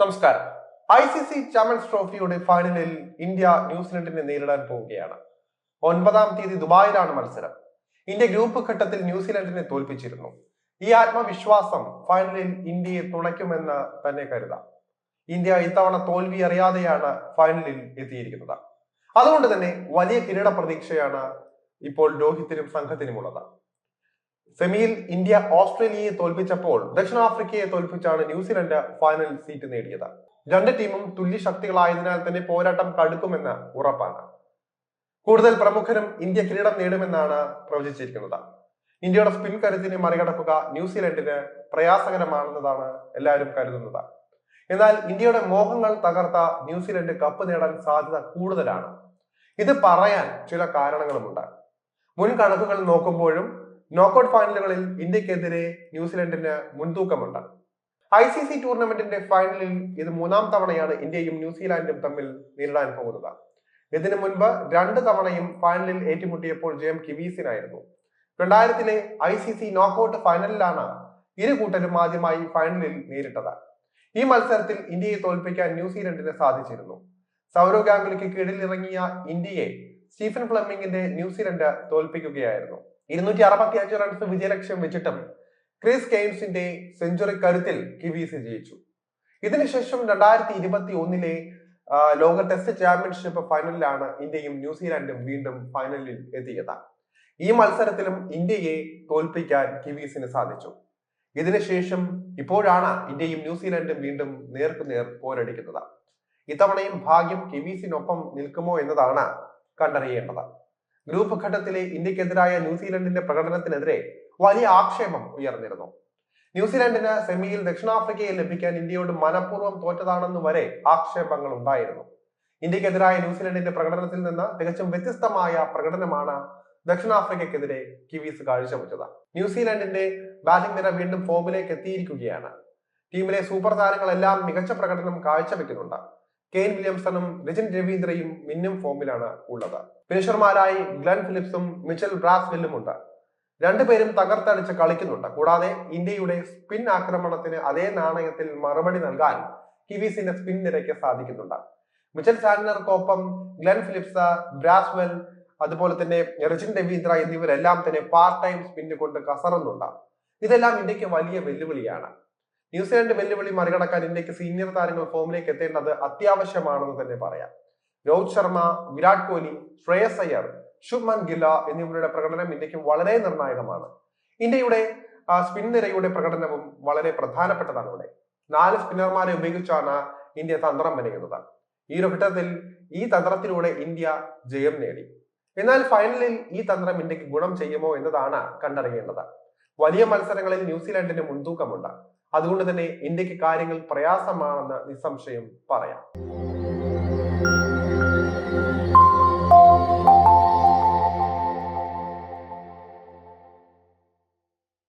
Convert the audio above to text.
നമസ്കാരം. I C C champions ട്രോഫിയുടെ ഫൈനലിൽ ഇന്ത്യ ന്യൂസിലൻഡിനെ നേരിടാൻ പോവുകയാണ്. ഒൻപതാം തീയതി ദുബായിലാണ് മത്സരം. ഇന്ത്യ ഗ്രൂപ്പ് ഘട്ടത്തിൽ ന്യൂസിലൻഡിനെ തോൽപ്പിച്ചിരുന്നു. ഈ ആത്മവിശ്വാസം ഫൈനലിൽ ഇന്ത്യയെ തുണയ്ക്കുമെന്ന് തന്നെ കരുതാം. ഇന്ത്യ ഇത്തവണ തോൽവി അറിയാതെയാണ് ഫൈനലിൽ എത്തിയിരിക്കുന്നത്. അതുകൊണ്ട് തന്നെ വലിയ കിരീട പ്രതീക്ഷയാണ് ഇപ്പോൾ രോഹിത്തിനും സംഘത്തിനുമുള്ളത്. സെമിയിൽ ഇന്ത്യ ഓസ്ട്രേലിയയെ തോൽപ്പിച്ചപ്പോൾ ദക്ഷിണാഫ്രിക്കയെ തോൽപ്പിച്ചാണ് ന്യൂസിലൻഡ് ഫൈനൽ സീറ്റ് നേടിയത്. രണ്ട് ടീമും തുല്യ ശക്തികളായതിനാൽ തന്നെ പോരാട്ടം കടുക്കുമെന്ന് ഉറപ്പാണ്. കൂടുതൽ പ്രമുഖരും ഇന്ത്യ കിരീടം നേടുമെന്നാണ് പ്രവചിച്ചിരിക്കുന്നത്. ഇന്ത്യയുടെ സ്പിൻ കരുത്തിനെ മറികടക്കുക ന്യൂസിലൻഡിന് പ്രയാസകരമാണെന്നതാണ് എല്ലാവരും കരുതുന്നത്. എന്നാൽ ഇന്ത്യയുടെ മോഹങ്ങൾ തകർത്ത ന്യൂസിലൻഡ് കപ്പ് നേടാൻ സാധ്യത കൂടുതലാണ്. ഇത് പറയാൻ ചില കാരണങ്ങളുമുണ്ട്. മുൻ കണക്കുകൾ നോക്കുമ്പോഴും നോക്കൌട്ട് ഫൈനലുകളിൽ ഇന്ത്യക്കെതിരെ ന്യൂസിലൻഡിന് മുൻതൂക്കമുണ്ട്. ഐ സി സി ടൂർണമെന്റിന്റെ ഫൈനലിൽ ഇത് മൂന്നാം തവണയാണ് ഇന്ത്യയും ന്യൂസിലാൻഡും തമ്മിൽ നേരിടാൻ പോകുന്നത്. ഇതിനു മുൻപ് രണ്ട് തവണയും ഫൈനലിൽ ഏറ്റുമുട്ടിയപ്പോൾ ജയം കിവീസിനായിരുന്നു. രണ്ടായിരത്തിലെ ഐ സി സി നോക്കൌട്ട് ഫൈനലിലാണ് ഇരു കൂട്ടരും ആദ്യമായി ഫൈനലിൽ നേരിട്ടത്. ഈ മത്സരത്തിൽ ഇന്ത്യയെ തോൽപ്പിക്കാൻ ന്യൂസിലൻഡിന് സാധിച്ചിരുന്നു. സൗരവ് ഗാംഗുലിക്ക് കീഴിലിറങ്ങിയ ഇന്ത്യയെ സ്റ്റീഫൻ ഫ്ലമിംഗിന്റെ ന്യൂസിലൻഡ് തോൽപ്പിക്കുകയായിരുന്നു. ഇരുന്നൂറ്റി അറുപത്തി അഞ്ച് റൺസ് വിജയലക്ഷ്യം വെച്ചിട്ടും ക്രിസ് കെയിംസിന്റെ സെഞ്ചുറി കരുത്തിൽ കിവീസ് ജയിച്ചു. ഇതിനുശേഷം രണ്ടായിരത്തി ഇരുപത്തി ഒന്നിലെ ലോക ടെസ്റ്റ് ചാമ്പ്യൻഷിപ്പ് ഫൈനലിലാണ് ഇന്ത്യയും ന്യൂസിലാൻഡും വീണ്ടും ഫൈനലിൽ എത്തിയത്. ഈ മത്സരത്തിലും ഇന്ത്യയെ തോൽപ്പിക്കാൻ കിവീസിന് സാധിച്ചു. ഇതിനുശേഷം ഇപ്പോഴാണ് ഇന്ത്യയും ന്യൂസിലാൻഡും വീണ്ടും നേർക്കുനേർ പോരടിക്കുന്നത്. ഇത്തവണയും ഭാഗ്യം കിവീസിനൊപ്പം നിൽക്കുമോ എന്നതാണ് കണ്ടറിയേണ്ടത്. ഗ്രൂപ്പ് ഘട്ടത്തിലെ ഇന്ത്യക്കെതിരായ ന്യൂസിലൻഡിന്റെ പ്രകടനത്തിനെതിരെ വലിയ ആക്ഷേപം ഉയർന്നിരുന്നു. ന്യൂസിലൻഡിന് സെമിയിൽ ദക്ഷിണാഫ്രിക്കയിൽ ലഭിക്കാൻ ഇന്ത്യയോട് മനഃപൂർവം തോറ്റതാണെന്ന് വരെ ആക്ഷേപങ്ങൾ ഉണ്ടായിരുന്നു ഇന്ത്യക്കെതിരായ ന്യൂസിലൻഡിന്റെ പ്രകടനത്തിൽ നിന്ന് തികച്ചും വ്യത്യസ്തമായ പ്രകടനമാണ് ദക്ഷിണാഫ്രിക്കയ്ക്കെതിരെ കിവീസ് കാഴ്ചവെച്ചത്. ന്യൂസിലൻഡിന്റെ ബാറ്റിംഗ് നിര വീണ്ടും ഫോമിലേക്ക് എത്തിയിരിക്കുകയാണ്. ടീമിലെ സൂപ്പർ താരങ്ങളെല്ലാം മികച്ച പ്രകടനം കാഴ്ചവെക്കുന്നുണ്ട്. കെയ്ൻ വില്യംസണും രജൻ രവീന്ദ്രയും മിന്നും ഫോമിലാണ് ഉള്ളത്. ഫിനിഷർമാരായി ഗ്ലൻ ഫിലിപ്സും മിച്ചൽ ബ്രാസ്വെല്ലും ഉണ്ട് രണ്ടുപേരും തകർത്തടിച്ച് കളിക്കുന്നുണ്ട്. കൂടാതെ ഇന്ത്യയുടെ സ്പിൻ ആക്രമണത്തിന് അതേ നാണയത്തിൽ മറുപടി നൽകാൻ കിവീസിന്റെ സ്പിൻ നിരയ്ക്ക് സാധിക്കുന്നുണ്ട്. മിച്ചൽ സാൻഡനർക്കൊപ്പം ഗ്ലൻ ഫിലിപ്സ് ബ്രാസ്വെൽ അതുപോലെ തന്നെ രജിൻ രവീന്ദ്ര എന്നിവരെല്ലാം തന്നെ പാർട്ട് ടൈം സ്പിന്നുകൊണ്ട് കസറുന്നുണ്ട്. ഇതെല്ലാം ഇന്ത്യയ്ക്ക് വലിയ വെല്ലുവിളിയാണ്. ന്യൂസിലാൻഡ് വെല്ലുവിളി മറികടക്കാൻ ഇന്ത്യയ്ക്ക് സീനിയർ താരങ്ങൾ ഫോമിലേക്ക് എത്തേണ്ടത് അത്യാവശ്യമാണെന്ന് തന്നെ പറയാം. രോഹിത് ശർമ്മ വിരാട് കോഹ്ലി ശ്രേയസ് അയ്യർ ശുഭ്മൻ ഗില്ല എന്നിവരുടെ പ്രകടനം ഇന്ത്യയ്ക്ക് വളരെ നിർണായകമാണ്. ഇന്ത്യയുടെ സ്പിൻ നിരയുടെ പ്രകടനവും വളരെ പ്രധാനപ്പെട്ടതാണ് ഇവിടെ. നാല് സ്പിന്നർമാരെ ഉപയോഗിച്ചാണ് ഇന്ത്യ തന്ത്രം മെനയുന്നത്. ഈ ഒരു ഘട്ടത്തിൽ ഈ തന്ത്രത്തിലൂടെ ഇന്ത്യ ജയം നേടി. എന്നാൽ ഫൈനലിൽ ഈ തന്ത്രം ഇന്ത്യയ്ക്ക് ഗുണം ചെയ്യുമോ എന്നതാണ് കണ്ടറിയേണ്ടത്. വലിയ മത്സരങ്ങളിൽ ന്യൂസിലാൻഡിന് മുൻതൂക്കമുണ്ട്. അതുകൊണ്ട് തന്നെ ഇന്ത്യയ്ക്ക് കാര്യങ്ങൾ പ്രയാസമാണെന്ന് നിസ്സംശയം പറയാം.